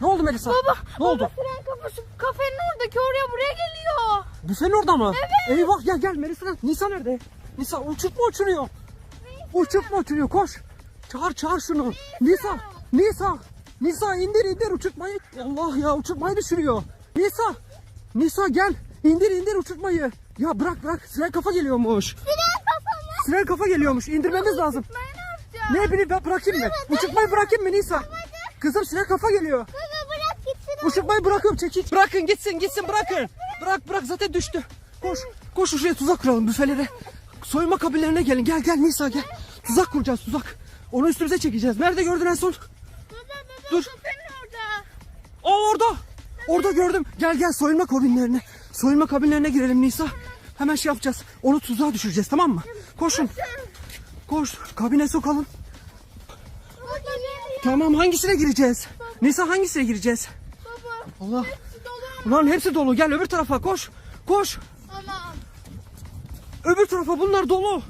Ne oldu Melisa? Baba. Ne oldu? Baba fren kapısı kafenin oradaki oraya buraya geliyor. Büfelin orada mı? Evet. Eyvah gel gel Melisa. Nisa nerede? Nisa uçurtma uçuruyor. Uçurtma uçuruyor koş. Çağır çağır şunu. Nisa. Nisa. Nisa indir indir uçurtmayı. Allah ya uçurtmayı düşürüyor. Nisa. Nisa gel. İndir indir uçurtmayı. Ya bırak bırak. Siren kafa geliyormuş. Siren kafamı. Siren kafa geliyormuş. İndirmemiz lazım. Ne yapacağım? Ne bileyim ben bırakayım mı? Uçurtmayı bırakayım mı Nisa? Kızım siren kafa geliyor. Gitsin. Uçurtmayı bırakıyorum çekil. Bırakın gitsin gitsin bırakın. Bırak bırak zaten düştü. Koş. Koş şuraya tuzak kuralım büfelere. Soyma kabinlerine gelin. Gel gel Nisa gel. Tuzak kuracağız tuzak. Onu üstümüze çekeceğiz. Nerede gördün en son? Baba baba Dur. kafenin orada. Orada. Orada gördüm. Gel gel soyunma kabinlerine. Soyunma kabinlerine girelim Nisa. Hemen şey yapacağız. Onu tuzağa düşüreceğiz tamam mı? Koşun. Koş. Kabine sokalım. Tamam hangisine gireceğiz? Nisa hangisine gireceğiz? Baba. Allah. Hepsi dolu ama. Ulan hepsi dolu. Gel öbür tarafa koş. Koş. Tamam. Öbür tarafa bunlar dolu.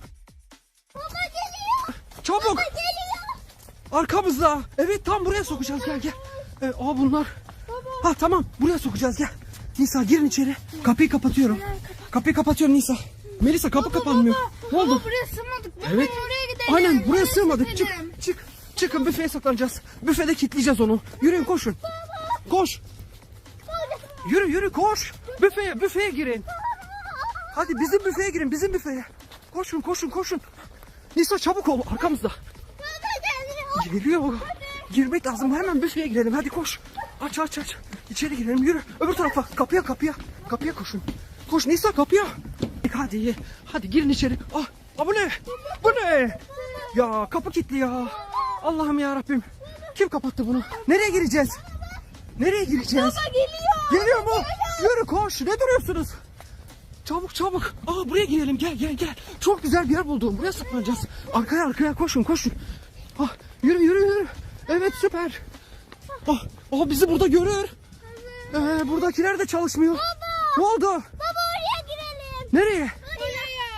Baba geliyor. Çabuk. Geliyor. Arkamızda. Evet tam buraya sokacağız gel gel. Ee, aa bunlar. Ha tamam buraya sokacağız gel. Nisa girin içeri. Kapıyı kapatıyorum. Kapıyı kapatıyorum Nisa. Melisa kapı kapanmıyor. Ne oldu? Baba buraya sığmadık. Baba Evet. oraya gidelim. Aynen buraya Oraya sığmadık. Çık gidelim. çık. Çıkın büfeye saklanacağız. Büfede kilitleyeceğiz onu. Yürüyün koşun. Koş. Yürü yürü koş. Büfeye büfeye girin. Hadi bizim büfeye girin bizim büfeye. Koşun koşun koşun. Nisa çabuk ol arkamızda. Geliyor. Girmek lazım. Hemen büfeye girelim. Hadi koş. Aç aç aç. İçeri girelim. Yürü. Öbür tarafa. Kapıya kapıya. Kapıya koşun. Koş Nisa kapıya. Hadi. Hadi girin içeri. Ah, ah bu ne? Bu ne? Ya kapı kilitli ya. Allah'ım ya Rabbim. Kim kapattı bunu? Nereye gireceğiz? Nereye gireceğiz? Baba geliyor. Geliyor mu? Yürü koş. Ne duruyorsunuz? Çabuk çabuk. Aa buraya girelim. Gel gel gel. Çok güzel bir yer buldum. Buraya saklanacağız. Arkaya arkaya koşun koşun. Ah yürü yürü yürü. Evet süper. Ah, ah bizi burada görür. Ee, buradakiler de çalışmıyor. Ne oldu? Baba oraya girelim. Nereye?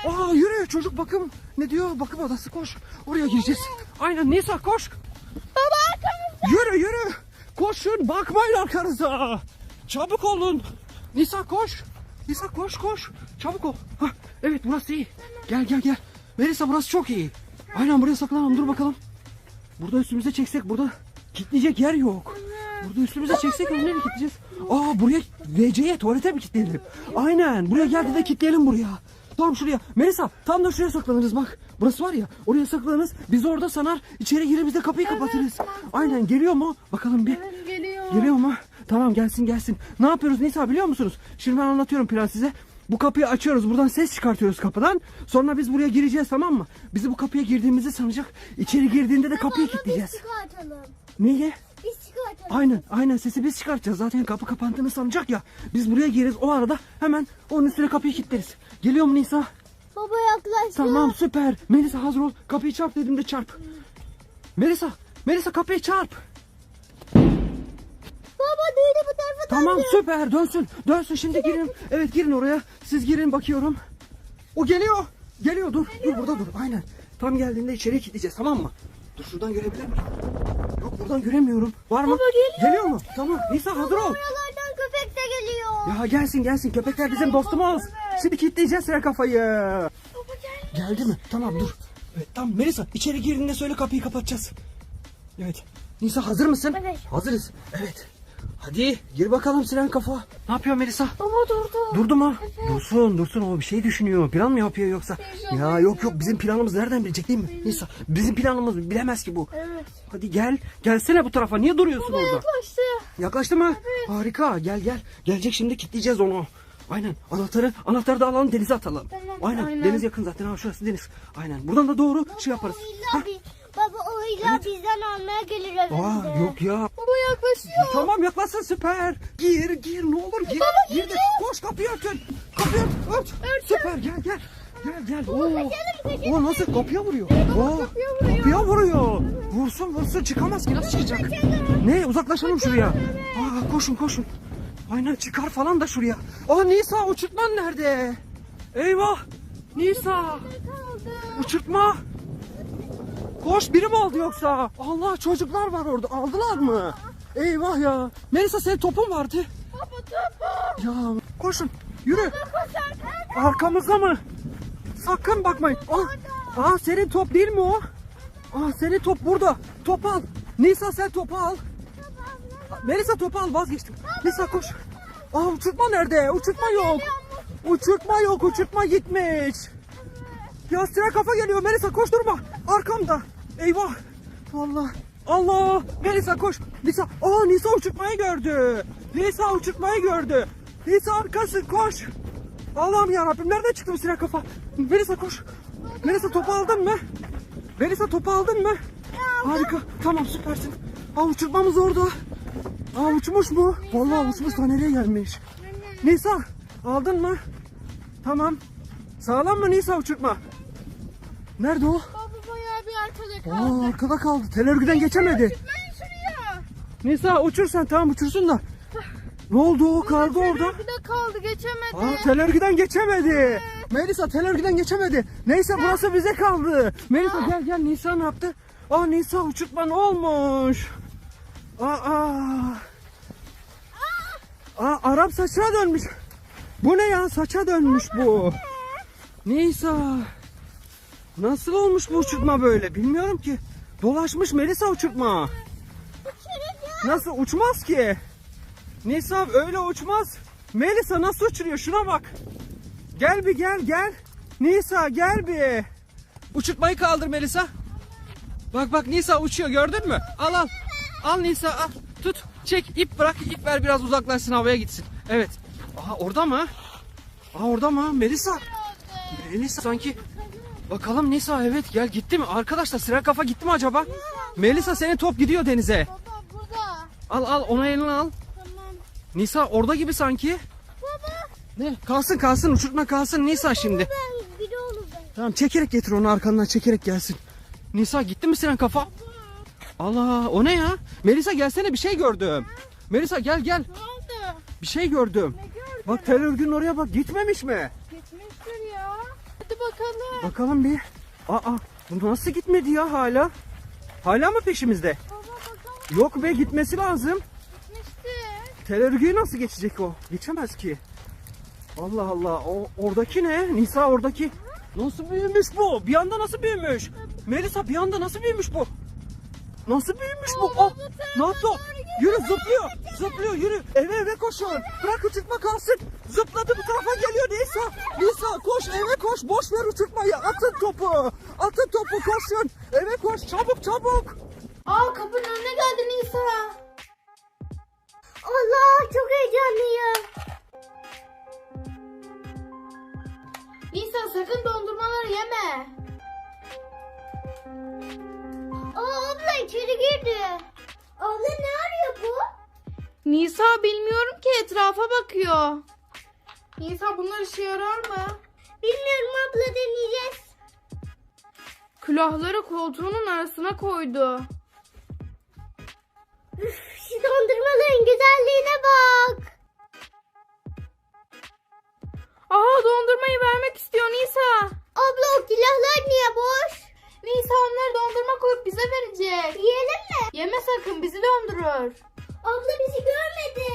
Oraya. Aa yürü çocuk bakım. Ne diyor? Bakım odası koş. Oraya gireceğiz. Aynen Nisa koş. Baba arkamızda. Yürü yürü. Koşun bakmayın arkanıza. Çabuk olun. Nisa koş. Nisa koş koş. Çabuk ol. Hah, evet burası iyi. Gel gel gel. Melisa burası çok iyi. Aynen buraya saklanalım dur bakalım. Burada üstümüze çeksek burada kilitleyecek yer yok. Burada üstümüze çeksek nereye kilitleyeceğiz? Aa buraya WC'ye tuvalete mi kilitleyelim? Aynen buraya geldi de kilitleyelim buraya. Tam şuraya. Melisa tam da şuraya saklanırız bak. Burası var ya oraya saklanırız. Biz orada sanar içeri girer biz de kapıyı kapatırız. Aynen geliyor mu? Bakalım bir. Geliyor. Geliyor mu? Tamam gelsin gelsin. Ne yapıyoruz Nisa biliyor musunuz? Şimdi ben anlatıyorum plan size. Bu kapıyı açıyoruz. Buradan ses çıkartıyoruz kapıdan. Sonra biz buraya gireceğiz tamam mı? Bizi bu kapıya girdiğimizi sanacak. İçeri girdiğinde de kapıyı kilitleyeceğiz. Niye? Biz çıkartalım. Aynen aynen sesi biz çıkartacağız. Zaten kapı kapandığını sanacak ya. Biz buraya gireriz. O arada hemen onun üstüne kapıyı kilitleriz. Geliyor mu Nisa? Baba yaklaştı. Tamam süper. Melisa hazır ol. Kapıyı çarp dediğimde çarp. Melisa. Melisa kapıyı çarp. Baba düğünü bu tarafa Tamam döndü. süper dönsün. Dönsün şimdi girin. Evet girin oraya. Siz girin bakıyorum. O geliyor. Geliyor dur. Dur burada dur. Aynen. Tam geldiğinde içeriye kilitleyeceğiz tamam mı? Dur şuradan görebilir miyim? Yok buradan göremiyorum. Var mı? Baba, geliyor. Geliyor mu? Tamam. Nisa hazır ol. Buralardan köpek de geliyor. Ya gelsin gelsin. Köpekler bizim dostumuz. Şimdi kilitleyeceğiz sıra kafayı. Baba gel. Geldi mi? Tamam dur. Evet tamam Melisa içeri girdiğinde söyle kapıyı kapatacağız. Evet. Nisa hazır mısın? Evet. Hazırız. Evet. Hadi gir bakalım siren kafa. Ne yapıyor Melisa? Baba durdu. Durdu mu? Dursun dursun o bir şey düşünüyor. Plan mı yapıyor yoksa? Şey Ya yok yok bizim planımız nereden bilecek değil mi? Nisa bizim planımız bilemez ki bu. Evet. Hadi gel. Gelsene bu tarafa. Niye duruyorsun orada? Yaklaştı. Yaklaştı mı? Harika. Gel gel. Gelecek şimdi kilitleyeceğiz onu. Aynen. Anahtarı anahtarı da alalım denize atalım. Tamam, aynen. aynen. Deniz yakın zaten. Ha şurası deniz. Aynen. Buradan da doğru şey yaparız. O illa bir, baba o illa bizden almaya gelir evimize. Aa yok ya. Baba yaklaşıyor. Tamam yaklaşsın süper. Gir gir ne olur gir. Baba, gir de koş kapıyı örtün. Kapıyı ört. ört. Süper gel gel. Gel gel. Oo. kaçalım, Oo nasıl kapıya vuruyor. Oo. kapıya vuruyor. Kapıya vuruyor. Vursun vursun çıkamaz ki nasıl çıkacak? Ne uzaklaşalım şuraya. Aa koşun koşun. Aynen çıkar falan da şuraya. Aa Nisa uçurtman nerede? Eyvah. Nisa uçurtma. koş biri mi aldı yoksa? Allah çocuklar var orada aldılar mı? Eyvah ya. Melisa senin topun vardı. Baba topu. Ya koşun yürü. Arkamızda mı? Sakın bakmayın. Aa, aa senin top değil mi o? Aa senin top burada. Top al. Nisa sen topu al. Melisa topu al vazgeçtim. Nisa koş. Aa uçurtma nerede? Uçurtma yok. Uçurtma yok. Uçurtma gitmiş. Ya sıra kafa geliyor. Melisa koş durma. Arkamda. Eyvah. Allah. Allah. Melisa koş. Nisa. Aa Nisa uçurtmayı gördü. Nisa uçurtmayı gördü. Nisa arkası koş. Allah'ım ya Rabbim nereden çıktı bu silah kafa? Melisa koş. Melisa topu aldın mı? Melisa topu aldın mı? Harika. Tamam süpersin. Aa uçurtmamız orada. Aa uçmuş mu? Vallahi uçmuş da nereye gelmiş? Nisa aldın mı? Tamam. Sağlam mı Nisa uçurtma? Nerede o? Baba bayağı bir arkada kaldı. Aa arkada kaldı. Tel örgüden geçemedi. Şuraya. Nisa uçur sen tamam uçursun da. Ne oldu o kaldı orada? Kaldı geçemedi. Aa tel örgüden geçemedi. Melisa tel örgüden geçemedi. Neyse burası bize kaldı. Melisa gel gel Nisa ne yaptı? Aa Nisa uçurtma ne olmuş? Aa, aa. Aa Arap saçına dönmüş. Bu ne ya saça dönmüş bu. Nisa. Nasıl olmuş bu uçurtma böyle bilmiyorum ki. Dolaşmış Melisa uçurtma. Nasıl uçmaz ki? Nisa öyle uçmaz. Melisa nasıl uçuruyor şuna bak. Gel bir gel gel. Nisa gel bir. Uçurtmayı kaldır Melisa. Bak bak Nisa uçuyor gördün mü? Al al. Al Nisa al. Tut. Çek ip bırak ip ver biraz uzaklaşsın havaya gitsin. Evet. Aha orada mı? Aa orada mı? Melisa. Melisa sanki. Bakalım Nisa evet gel gitti mi? Arkadaşlar sıra kafa gitti mi acaba? Melisa senin top gidiyor denize. Baba burada. Al al ona eline al. Tamam. Nisa orada gibi sanki. Baba. Ne? Kalsın kalsın uçurtma kalsın Nisa şimdi. Ben biri olur ben. Tamam çekerek getir onu arkandan çekerek gelsin. Nisa gitti mi senin kafa? Allah o ne ya? Melisa gelsene bir şey gördüm. Melisa gel gel. Ne oldu? Bir şey gördüm. Ne gördün? Bak tel örgünün oraya bak gitmemiş mi? Gitmiştir ya. Hadi bakalım. Bakalım bir. Aa bu nasıl gitmedi ya hala? Hala mı peşimizde? Baba bakalım Yok be gitmesi lazım. gitmiştir. Tel örgüyü nasıl geçecek o? Geçemez ki. Allah Allah. O oradaki ne? Nisa oradaki. Nasıl büyümüş bu? Bir anda nasıl büyümüş? Melisa bir anda nasıl büyümüş bu? Nasıl büyümüş bu? Oh, ne yaptı o? Yürü zıplıyor. Zıplıyor yürü. Eve eve koşun. Bırak uçurtma kalsın. Zıpladı bu tarafa geliyor Nisa. Nisa koş eve koş. Boş ver uçurtmayı. Atın topu. Atın topu koşun. Eve koş çabuk çabuk. Aa kapının önüne geldi Nisa. Allah çok heyecanlıyım. Nisa sakın dondurmaları yeme. Aa abla içeri girdi. Abla ne arıyor bu? Nisa bilmiyorum ki etrafa bakıyor. Nisa bunlar işe yarar mı? Bilmiyorum abla deneyeceğiz. Külahları koltuğunun arasına koydu. Şu dondurmaların güzelliğine bak. Aa dondurmayı vermek istiyor Nisa. Abla o külahlar niye boş? Nisa onları dondurma koyup bize verecek. Yiyelim mi? Yeme sakın bizi dondurur. Abla bizi görmedi.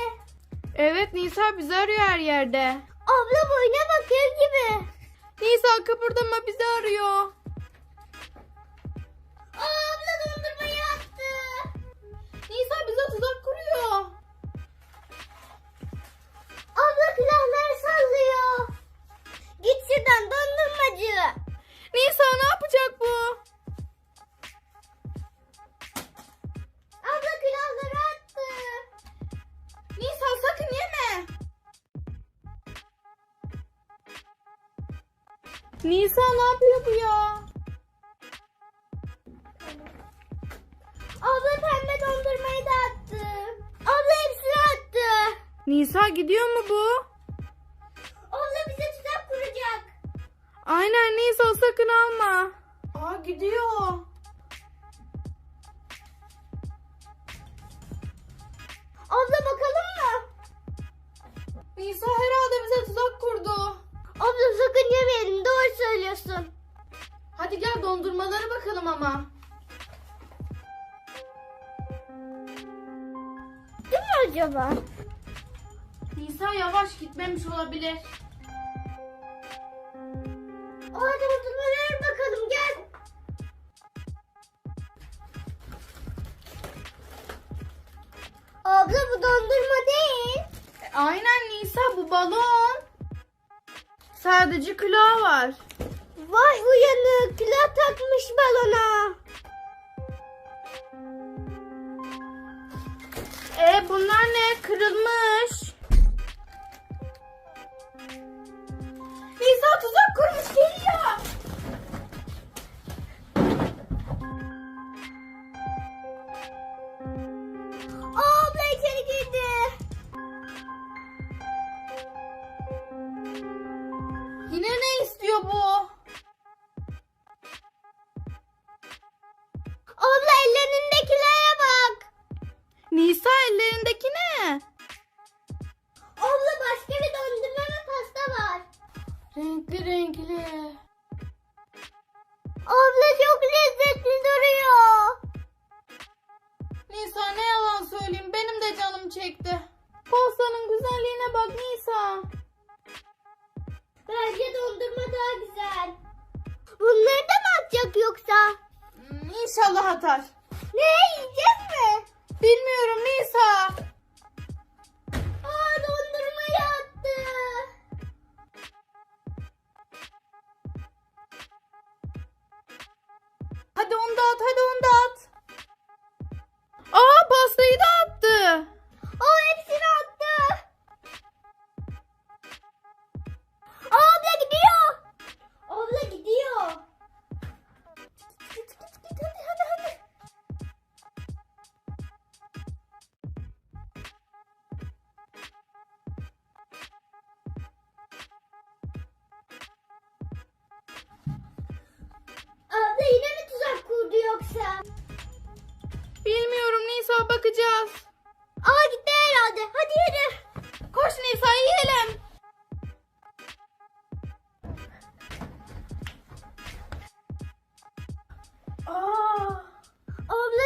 Evet Nisa bizi arıyor her yerde. Abla boyuna bakıyor gibi. Nisa kıpırdama bizi arıyor. Nisa gidiyor mu bu? Abla bize tuzak kuracak. Aynen Nisa sakın alma. Aa gidiyor. Takmış balona. E bunlar ne? Kırılmış. Nisa tuzak kurmuş geliyor. getting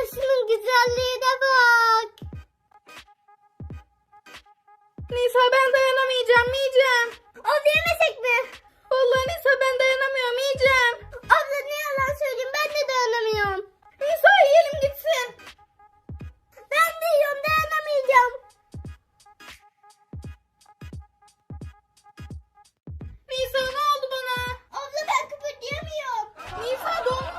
şunun güzelliğine bak. Nisa ben dayanamayacağım yiyeceğim. Abla yemesek mi? Vallahi Nisa ben dayanamıyorum yiyeceğim. Abla ne yalan söyleyeyim ben de dayanamıyorum. Nisa yiyelim gitsin. Ben de yiyorum dayanamayacağım. Nisa ne oldu bana? Abla ben kıpırdayamıyorum. Nisa donmuşsun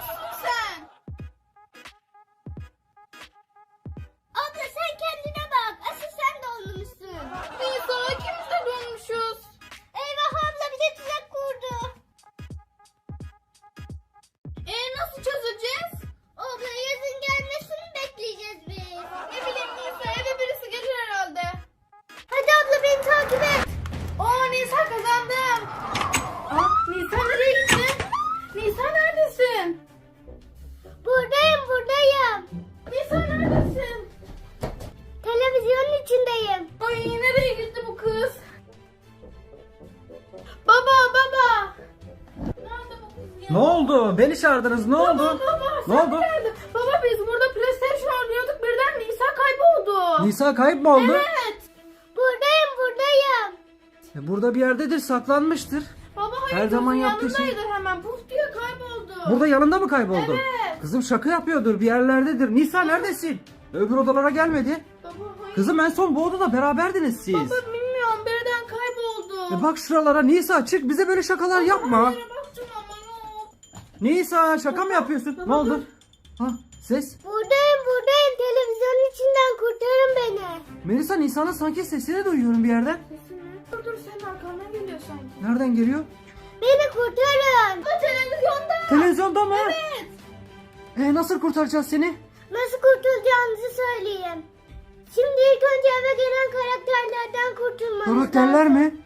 Nisa kazandım. Aa Nisa nereye gittin? Nisa neredesin? Buradayım buradayım. Nisa neredesin? Televizyonun içindeyim. Ay nereye gitti bu kız? Baba baba. Nerede bu kız ya? Ne oldu? Beni çağırdınız. Ne oldu? Baba Ne oldu? nerede? Baba biz burada PlayStation oynuyorduk birden Nisa kayboldu. Nisa kayıp mı oldu? Evet. Burada bir yerdedir. Saklanmıştır. Baba hayır Her zaman yaptığı şey- yanındaydı hemen puf diye kayboldu. Burada yanında mı kayboldu? Evet. Kızım şaka yapıyordur. Bir yerlerdedir. Nisa neredesin? Öbür odalara gelmedi. Baba hayır. Kızım en son bu odada beraberdiniz siz. Baba bilmiyorum birden kayboldu. E bak şuralara Nisa çık bize böyle şakalar yapma. Hayır ama yok. Nisa şaka mı yapıyorsun? Ne oldu? Ha ses. Buradayım buradayım televizyonun içinden kurtarın beni. Melisa Nisa'nın sanki sesini duyuyorum bir yerden. Dur senin arkandan geliyor sanki. Nereden geliyor? Beni kurtarın. Bu televizyonda. Televizyonda mı? Evet. E nasıl kurtaracağız seni? Nasıl kurtulacağınızı söyleyeyim. Şimdi ilk önce eve gelen karakterlerden kurtulmanız Karakterler lazım. mi?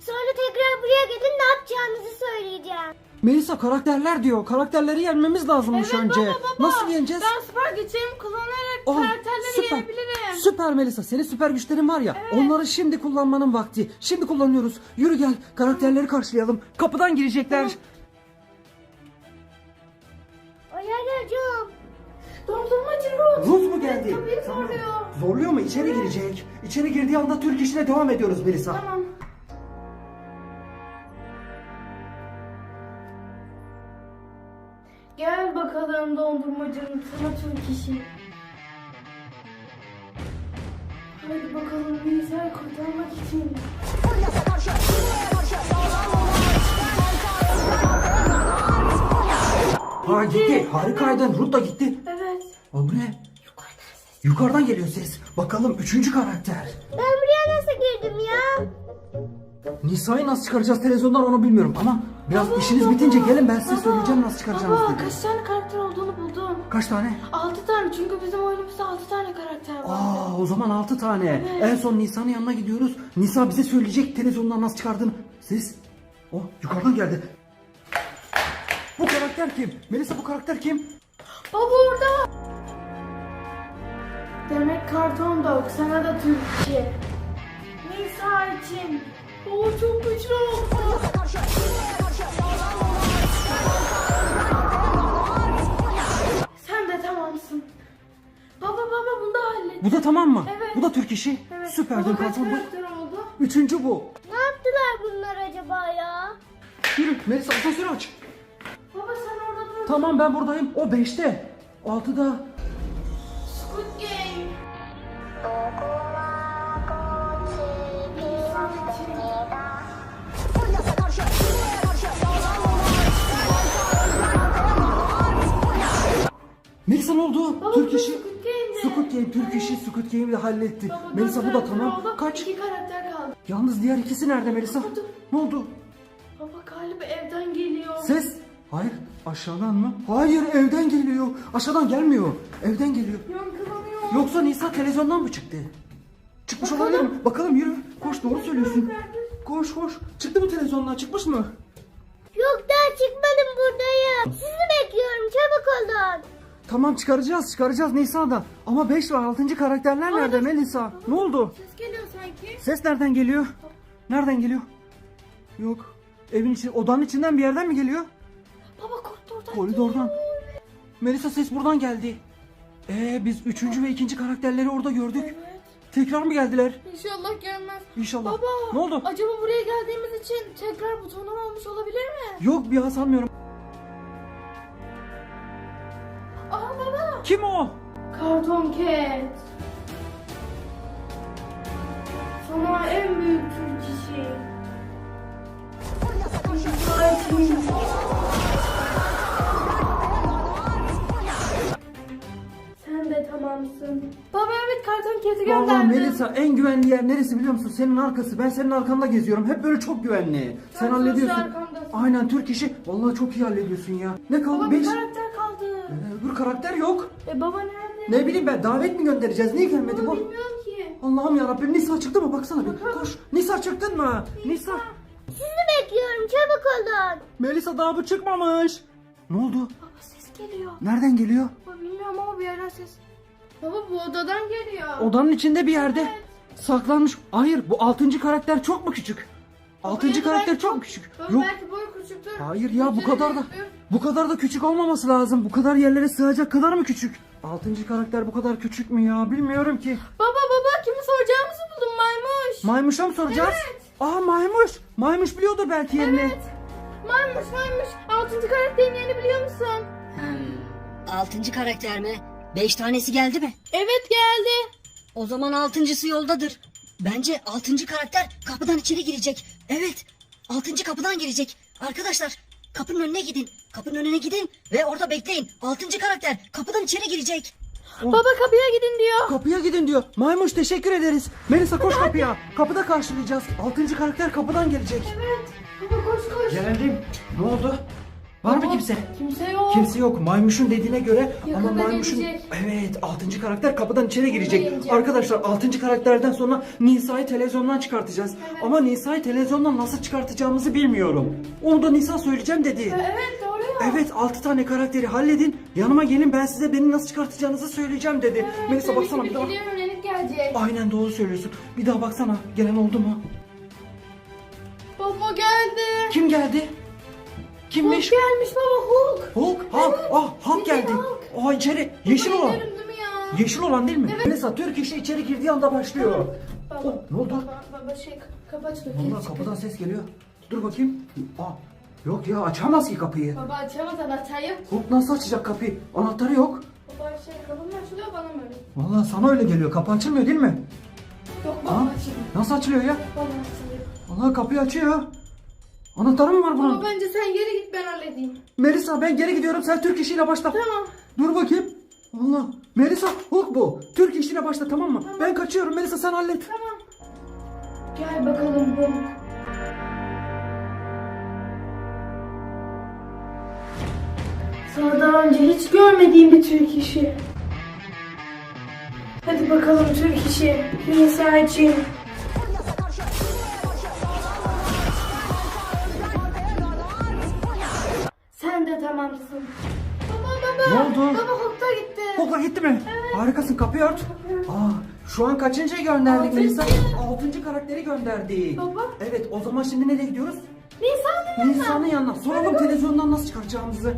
Sonra tekrar buraya gelin ne yapacağınızı söyleyeceğim. Melisa karakterler diyor. Karakterleri yenmemiz lazımmış önce. Nasıl yeneceğiz? Ben süper güçlerimi kullanarak Oh, karakterleri süper. yenebilirim. Süper Melisa. Senin süper güçlerin var ya. Onları şimdi kullanmanın vakti. Şimdi kullanıyoruz. Yürü gel. Karakterleri karşılayalım. Kapıdan girecekler. Ayarlayacağım. Dondurmacı Ruth. Rus mu geldi? Kapıyı Tamam. zorluyor. Zorluyor mu? İçeri girecek. İçeri girdiği anda Türk işine devam ediyoruz Melisa. Tamam. Gel bakalım dondurmacının sana Türk işi. Hadi bakalım Nisa'yı kurtarmak için. Ha gitti. Harikaydın. Ruth da gitti. Evet. Aa, bu ne? Yukarıdan geliyor ses. Bakalım üçüncü karakter. Nisa'yı nasıl çıkaracağız televizyondan onu bilmiyorum ama biraz işiniz bitince gelin ben size söyleyeceğim nasıl çıkaracağınızı Baba kaç tane karakter olduğunu buldum. Kaç tane? 6 tane çünkü bizim oyunumuzda 6 tane karakter var. Aa o zaman 6 tane. En son Nisa'nın yanına gidiyoruz. Nisa bize söyleyecek televizyondan nasıl çıkardığını. Siz? Oh yukarıdan geldi. Bu karakter kim? Melisa bu karakter kim? Baba orada. Demek karton dog sana da Türkçe. Nisa için. O çok güçlü. Sen de tamamsın. Baba baba bunu da hallet. Bu da tamam mı? Evet. Bu da Türk işi. Evet. Süperdin Baba kaç bu. karakter oldu? Üçüncü bu. Ne yaptılar bunlar acaba ya? Yürü Melisa asansörü aç. Baba sen orada dur. Tamam ben buradayım. O beşte. Altıda. Squid Game. Oldu? Baba, Türk işi. Squid Game, Türk işi, Squid Game'i de halletti. Baba, Melisa bu da tamam. oldu, Kaç? İki karakter kaldı. Yalnız diğer ikisi nerede Melisa? Dur. Ne oldu? Baba galiba evden geliyor. Ses? Hayır. Aşağıdan mı? Hayır evden geliyor. Aşağıdan gelmiyor. Evden geliyor. Yankılanıyor. Yoksa Nisa televizyondan mı çıktı? Çıkmış Bakalım. olabilir mi? Bakalım yürü. Koş doğru söylüyorsun. Koş koş. Çıktı mı televizyondan? Çıkmış mı? Yok daha çıkmadım buradayım. Sizi bekliyorum çabuk olun. Tamam çıkaracağız çıkaracağız Nisa'da. Ama 5 ve 6. karakterler nerede Melisa? Ne oldu? Ses geliyor sanki. Ses nereden geliyor? Nereden geliyor? Yok. Evin içi, odanın içinden bir yerden mi geliyor? Baba koridordan Koridordan. Melisa ses buradan geldi. Ee biz üçüncü ve ikinci karakterleri orada gördük. Evet. Tekrar mı geldiler? İnşallah gelmez. İnşallah. Baba. Ne oldu? Acaba buraya geldiğimiz için tekrar butonum olmuş olabilir mi? Yok bir an sanmıyorum. Kim o? Karton Cat. Sana en büyük Türk işi. Sen de tamamsın. Baba evet Karton Cat'i Vallahi gönderdim. Melisa en güvenli yer neresi biliyor musun? Senin arkası. Ben senin arkanda geziyorum. Hep böyle çok güvenli. Sen Sen hallediyorsun. arkamdasın. Aynen Türk işi. Vallahi çok iyi hallediyorsun ya. Ne kaldı? Baba Beş. bir kaldı. Karakter yok. E baba nerede? Ne bileyim ben davet mi göndereceğiz? Niye gelmedi bu? bilmiyorum ki. Allah'ım ya Rabbim Nisa çıktı mı? Baksana bir. Koş. Nisa çıktın mı? Nisa. Sizi bekliyorum çabuk olun. Melisa daha bu çıkmamış. Ne oldu? Baba ses geliyor. Nereden geliyor? Baba bilmiyorum ama bir yerden ses. Baba bu odadan geliyor. Odanın içinde bir yerde. Evet. Saklanmış. Hayır bu altıncı karakter çok mu küçük? Altıncı karakter çok küçük? Baba Yok. belki boy küçüktür. Hayır ya bu kadar da bu kadar da küçük olmaması lazım. Bu kadar yerlere sığacak kadar mı küçük? Altıncı karakter bu kadar küçük mü ya? Bilmiyorum ki. Baba baba kimi soracağımızı buldum maymuş. Maymuş'a mı soracağız? Evet. Aa maymuş. Maymuş biliyordur belki yerini. Evet. Maymuş maymuş. Altıncı karakterin yerini biliyor musun? Hmm, altıncı karakter mi? Beş tanesi geldi mi? Evet geldi. O zaman altıncısı yoldadır. Bence altıncı karakter kapıdan içeri girecek. Evet, altıncı kapıdan girecek. Arkadaşlar, kapının önüne gidin. Kapının önüne gidin ve orada bekleyin. Altıncı karakter kapıdan içeri girecek. Oh. Baba kapıya gidin diyor. Kapıya gidin diyor. Maymuş teşekkür ederiz. Melisa koş kapıya. Kapıda karşılayacağız. Altıncı karakter kapıdan gelecek. Evet. Baba koş koş. Geldim. Ne oldu? Var mı kimse? Kimse yok. Kimse yok. Maymuş'un dediğine göre ama Yakında Maymuş'un gelecek. evet 6. karakter kapıdan içeri girecek. gelecek. Arkadaşlar 6. karakterden sonra Nisa'yı televizyondan çıkartacağız. Evet. Ama Nisa'yı televizyondan nasıl çıkartacağımızı bilmiyorum. Onu da Nisa söyleyeceğim dedi. Evet doğru ya. Evet 6 tane karakteri halledin. Yanıma gelin ben size beni nasıl çıkartacağınızı söyleyeceğim dedi. Melisa Demek baksana bir daha. gelecek. Aynen doğru söylüyorsun. Bir daha baksana. Gelen oldu mu? Baba geldi. Kim geldi? Hulk Kimmiş? gelmiş baba Hulk. Hulk. Hulk. Ah Hulk geldi. Hulk. Aa içeri. Yeşil olan. değil mi ya? Yeşil olan değil mi? Melisa Türk işi içeri girdiği anda başlıyor. Baba, Oh, ne oldu? Baba, baba şey kapı açılıyor. Vallahi kapıdan ses geliyor. Dur bakayım. Aa, yok ya açamaz ki kapıyı. Baba açamaz anahtar yok. Hulk nasıl açacak kapıyı? Anahtarı yok. Baba şey kapı mı açılıyor bana mı öyle? Vallahi sana öyle geliyor. Kapı açılmıyor değil mi? Yok baba Aa, açılıyor. nasıl açılıyor ya? Baba açılıyor. Vallahi kapıyı açıyor. Anahtarı mı var bunun? Baba bence sen geri git ben halledeyim. Melisa ben geri gidiyorum. Sen Türk işiyle başla. Tamam. Dur bakayım. Allah. Melisa Hulk bu. Türk işine başla tamam mı? Ben kaçıyorum. Melisa sen hallet. Tamam. Gel bakalım bu. Sana daha önce hiç görmediğim bir Türk işi. Hadi bakalım Türk işi. Nisa tamamsın. Baba baba. Ne oldu? Baba hukta gitti. Hulk'a gitti mi? Harikasın kapıyı ört. Aa, şu an kaçıncıyı gönderdik Altıncı. Melisa? Altıncı karakteri gönderdik. Baba. Evet o zaman şimdi nereye gidiyoruz? Nisa ne? Nisa'nın yanına. Soralım televizyondan nasıl çıkaracağımızı.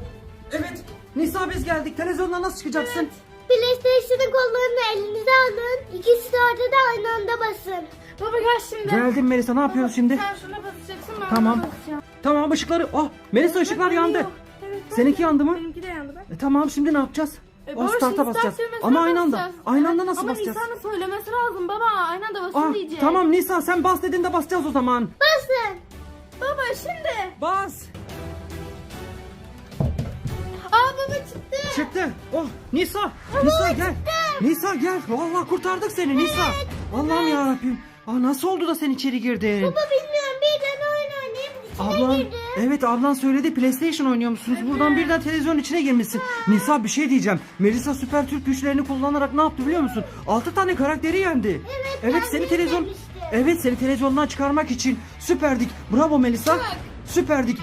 Evet. Nisa biz geldik. Televizyondan nasıl çıkacaksın? PlayStation'ın kollarını elinize alın. İkisi de orada da aynı anda basın. Baba gel şimdi. Geldim Melisa ne yapıyoruz şimdi? Sen şuna basacaksın ben Tamam. buna basacağım. Tamam ışıkları. Oh Melisa ışıklar yandı. Evet, bak. Seninki yandı mı? Benimki de yandı bak. E, tamam şimdi ne yapacağız? E, o baba, start'a basacağız. Ama aynı anda. basacağız. Aynı anda Evet, nasıl Ama basacağız? Nisa'nın söylemesi lazım baba. Aynı anda basın Ah, diyecek. tamam Nisa sen bas dediğinde basacağız o zaman. Basın. Baba şimdi. Bas. Aa baba çıktı. Çıktı. Oh Nisa. Nisa gel. Nisa gel. Vallahi kurtardık seni Nisa. Allah'ım ya Rabbim. Aa, nasıl oldu da sen içeri girdin? Baba bilmiyorum birden oyun oynayayım. İçine Ablan, evet ablan söyledi PlayStation oynuyor musunuz? Buradan birden televizyon içine girmişsin. Nisa bir şey diyeceğim. Melisa süper Türk güçlerini kullanarak ne yaptı biliyor musun? 6 tane karakteri yendi. Evet, ben seni televizyon izlemiştim. Evet seni televizyondan çıkarmak için süperdik. Bravo Melisa. Süperdik.